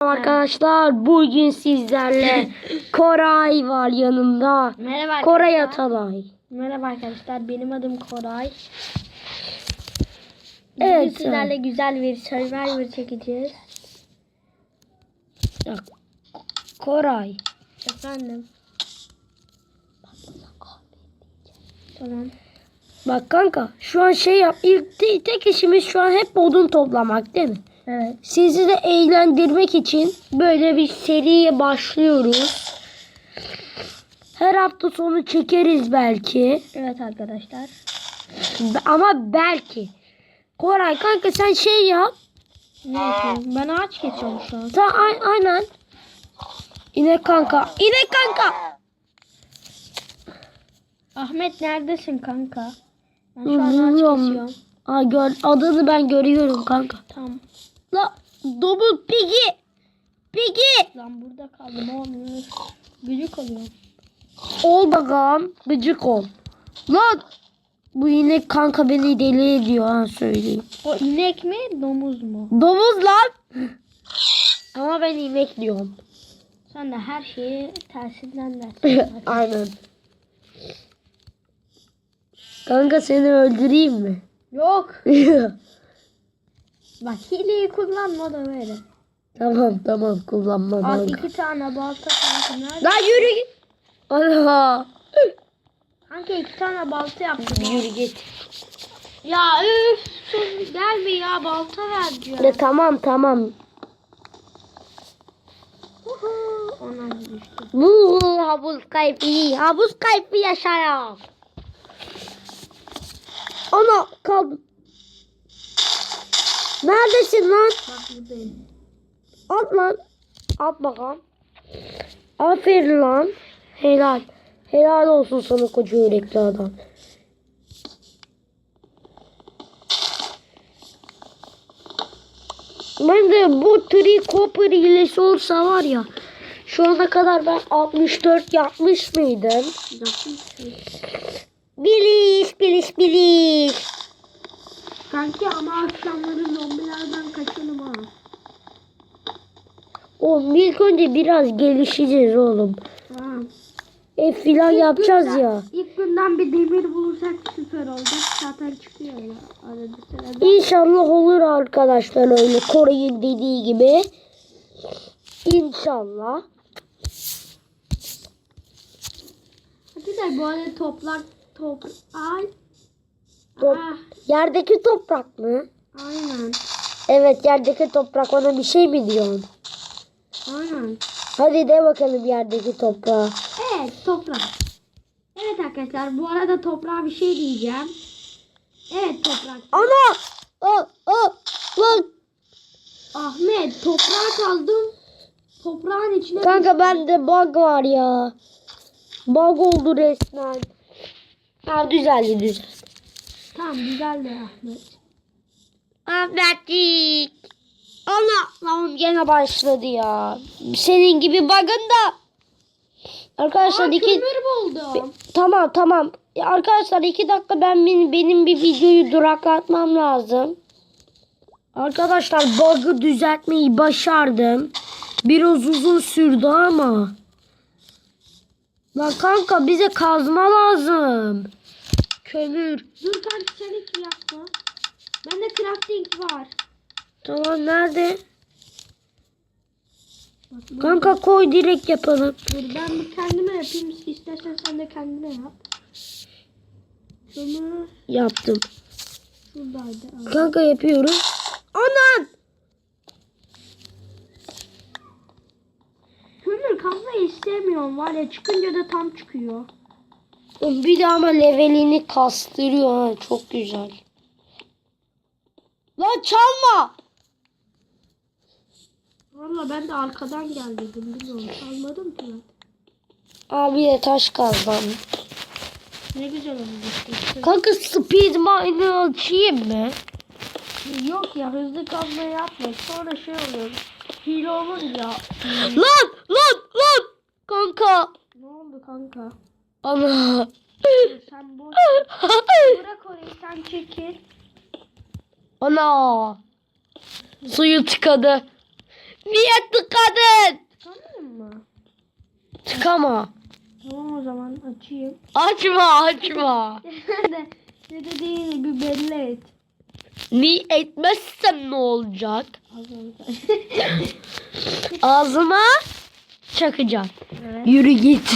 Arkadaşlar bugün sizlerle Koray var yanımda. Merhaba Koray. Atalay. Merhaba arkadaşlar. Benim adım Koray. Evet, Bugün sizlerle güzel bir Survivor çekeceğiz. Koray. Efendim. Tamam. Bak kanka şu an şey yap. İlk te- tek işimiz şu an hep odun toplamak değil mi? Evet. Sizi de eğlendirmek için böyle bir seriye başlıyoruz. Her hafta sonu çekeriz belki. Evet arkadaşlar. Ama belki. Koray kanka sen şey yap. Ne yapayım? Ben ağaç kesiyorum şu an. Sen a- aynen. İnek kanka. İnek kanka. Ahmet neredesin kanka? Ben şu an ağaç Bilmiyorum. Aa, gör, adını ben görüyorum kanka. Tamam. La domuz pigi. Pigi. Lan burada kaldım olmuyor. Gıcık oluyor. Ol bakalım. Gıcık ol. Lan. Bu inek kanka beni deli ediyor ha söyleyeyim. O inek mi domuz mu? Domuz lan. Ama ben inek diyorum. Sen de her şeyi tersinden dersin. Aynen. Kanka seni öldüreyim mi? Yok. Bak hileyi kullanma da böyle. tamam tamam kullanmam. Al iki tane balta kanka nerede? Lan yürü git. Ana. Kanka iki tane balta yaptım. Yürü git. Ya üf sus gelme ya balta ver diyor. De tamam tamam. Ona düştü. Bu havuz kayfı. Havuz kayfı yaşayan. Ana kaldım. Neredesin lan? Bak buradayım. At lan. At bakalım. Aferin lan. Helal. Helal olsun sana koca yürekli adam. Ben de bu tricopper hilesi olsa var ya. Şu ana kadar ben 64 yapmış mıydım? Yapmışsın. Biliş biliş biliş. Kanki ama akşamları zombilerden kaçalım ha. Oğlum ilk önce biraz gelişeceğiz oğlum. Tamam. Ev filan yapacağız ya. İlk günden bir demir bulursak süper olacak. Zaten çıkıyor ya arada sırada. İnşallah olur arkadaşlar öyle Koray'ın dediği gibi. İnşallah. Arkadaşlar bu arada toprak top ay. Top- Ah, Yerdeki toprak mı? aynen. Evet yerdeki toprak ona bir şey mi diyorsun? Aynen. Hadi de bakalım yerdeki toprağa. Evet toprak. Evet arkadaşlar bu arada toprağa bir şey diyeceğim. Evet toprak. Ana! Aa, aa, lan! Ahmet toprağa kaldım. Toprağın içine Kanka bende bug var ya. Bug oldu resmen. Ha düzeldi düzeldi. Tamam güzeldi Ahmet. Ahmetcik. Allah lan gene başladı ya. Senin gibi bug'ın da. Arkadaşlar Aa, iki... buldum. Tamam tamam. Ya arkadaşlar iki dakika ben benim, benim bir videoyu duraklatmam lazım. Arkadaşlar bug'ı düzeltmeyi başardım. Biraz uzun sürdü ama. Lan kanka bize kazma lazım. Kömür. Dur kanka sen hiç yapma. Bende crafting var. Tamam nerede? Bak, Kanka koy direkt yapalım. Dur ben bir kendime yapayım. İstersen sen de kendine yap. Kömür Yaptım. şuradaydı. Kanka yapıyorum. Anan! Kömür kazmayı istemiyorum var ya çıkınca da tam çıkıyor. Bir de ama levelini kastırıyor ha. Çok güzel. Lan çalma! Valla ben de arkadan geldiydim bilmiyorum. Çalmadım ki ben. Abi de taş kazdan. Ne güzel olmuş işte. Kanka speed mine'ı açayım mı? Yok ya hızlı kazmayı yapma. Sonra şey oluyor. Hile olunca. Lan! Lan! Lan! Kanka! Ne oldu kanka? Ana! Sen boş. Bırak orayı sen çekil. Ana! Suyu tıkadı. Niye tıkadın? Tanıyor mı? Tıkama. Tamam o zaman açayım. Açma açma. Ne dediğini bir belli et. Ni etmezsem ne olacak? Ağzıma çakacağım. evet. Yürü git.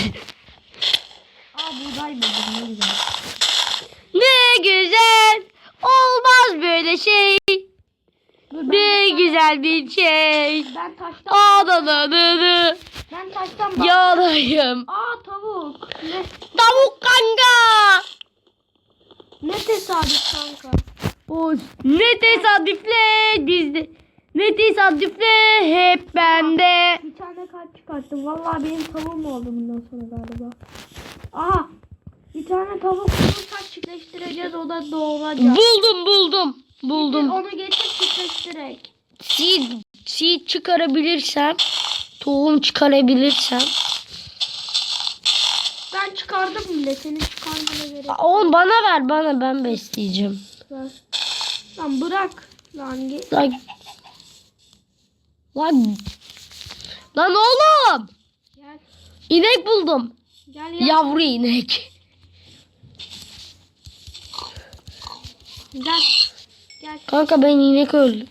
Buğday buldum ne güzel. Ne güzel. Olmaz böyle şey. Dur, Ne güzel bir şey. ben taştan Ağlananını ben taştan bak. yanayım. Aa tavuk. Ne, Tavuk kanka. ne tesadüf kanka. O ne tesadüfle dizdi. Ne tesadüfle hep bende. Bir tane kalp çıkarttım. Vallahi benim tavuğum oldu bundan sonra galiba. Aha. Bir tane tavuk bulursak çiftleştireceğiz. O da doğuracak. Buldum buldum. Buldum. Onu getir çiftleştirek. Seed, seed çıkarabilirsem, tohum çıkarabilirsem. Ben çıkardım bile. Senin çıkarmana gerek yok. Oğlum bana ver bana ben besleyeceğim. Ver. Lan bırak. Lan Lan lan lan oğlum gel. inek buldum. Gel ya. Yavru inek. Gel. Gel. Kanka ben inek öldüm.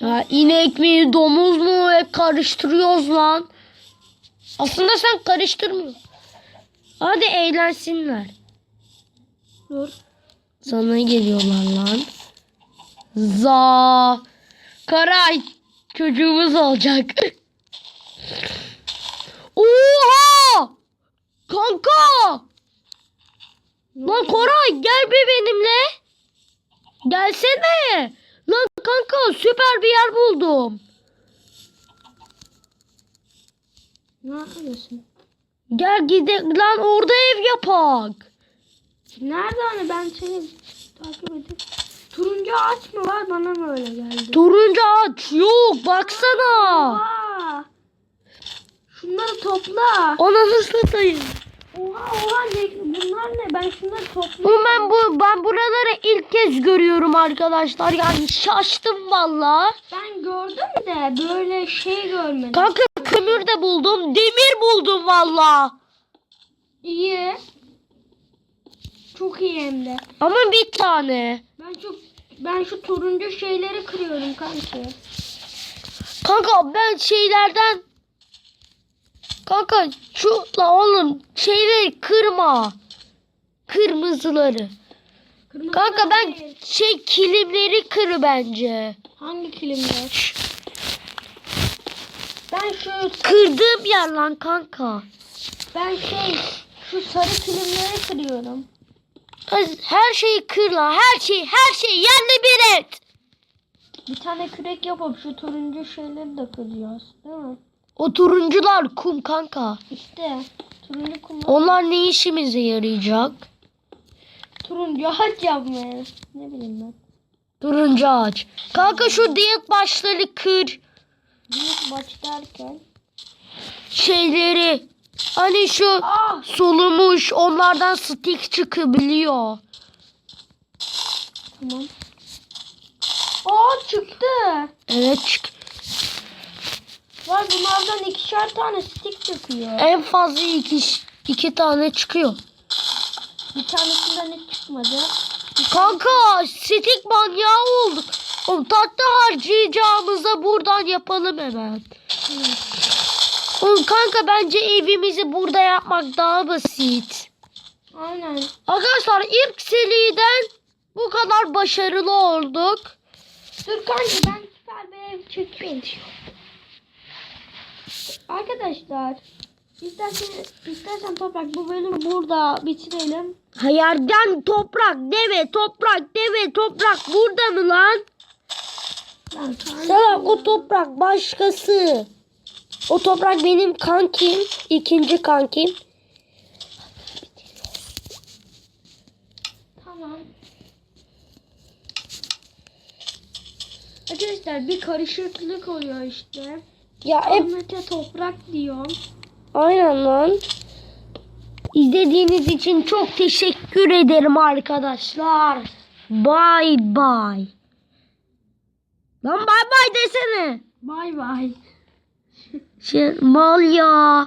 Ya inek mi domuz mu hep karıştırıyoruz lan. Aslında sen karıştırmıyorsun. Hadi eğlensinler. Dur. Sana geliyorlar lan. Za. Karay. Çocuğumuz olacak. Oha! Kanka! Lan Koray gel bir benimle. Gelsene. Lan kanka süper bir yer buldum. Ne yapıyorsun? Gel gidelim. Lan orada ev yapak. Nerede hani ben seni takip edip turuncu ağaç mı var bana mı öyle geldi? Turuncu ağaç yok baksana. Oha! Şunları topla. Ona satayım. Oha oha ne, bunlar ne? Ben şunları topluyorum. ben bu ben buraları ilk kez görüyorum arkadaşlar. Yani şaştım valla. Ben gördüm de böyle şey görmedim. Kanka kömür de buldum. Demir buldum valla. İyi. Çok iyi hem de. Ama bir tane. Ben çok ben şu turuncu şeyleri kırıyorum kanki. Kanka ben şeylerden Kanka şu la oğlum şeyleri kırma. Kırmızıları. Kırmızı Kanka ben değil. şey kilimleri kır bence. hangi kilimler? Ben şu Kırdığım yer lan kanka. ben şey şu sarı kilimleri kırıyorum. Her şeyi kır lan. Her şey, her şey yerle bir et. Bir tane kürek yapıp şu turuncu şeyleri de kırıyoruz. Değil mi? O turuncular kum kanka. İşte turuncu kumlar. Onlar ne işimize yarayacak? Turuncu ağaç yapmaya. Ne bileyim ben. Turuncu ağaç. Kanka şu diyet başları kır. Büyük maç derken. Şeyleri. Hani şu Ah! solumuş onlardan stick çıkabiliyor. Tamam. Aa çıktı. Evet çık. Var bunlardan ikişer tane stick çıkıyor. En fazla iki, iki tane çıkıyor. Bir tanesinden hiç çıkmadı. Kanka stick manyağı olduk. O tatlı harcayacağımıza buradan yapalım hemen. Hı. Kanka bence evimizi burada yapmak daha basit. Aynen. Arkadaşlar ilk seriden bu kadar başarılı olduk. Dur kanki ben süper bir ev çekeyim. Arkadaşlar istersen, istersen toprak bu bölümü burada bitirelim. Hayalden toprak deve toprak deve toprak burada mı lan? Salak o toprak başkası. O toprak benim kankim. ikinci kankim. Tamam. Arkadaşlar bir karışıklık oluyor işte. Ya hep Ahmet'e toprak diyorum. aynen lan. İzlediğiniz için çok teşekkür ederim arkadaşlar. Bye bye. Lan bye bye desene. Bay bay. Şey, mal ya.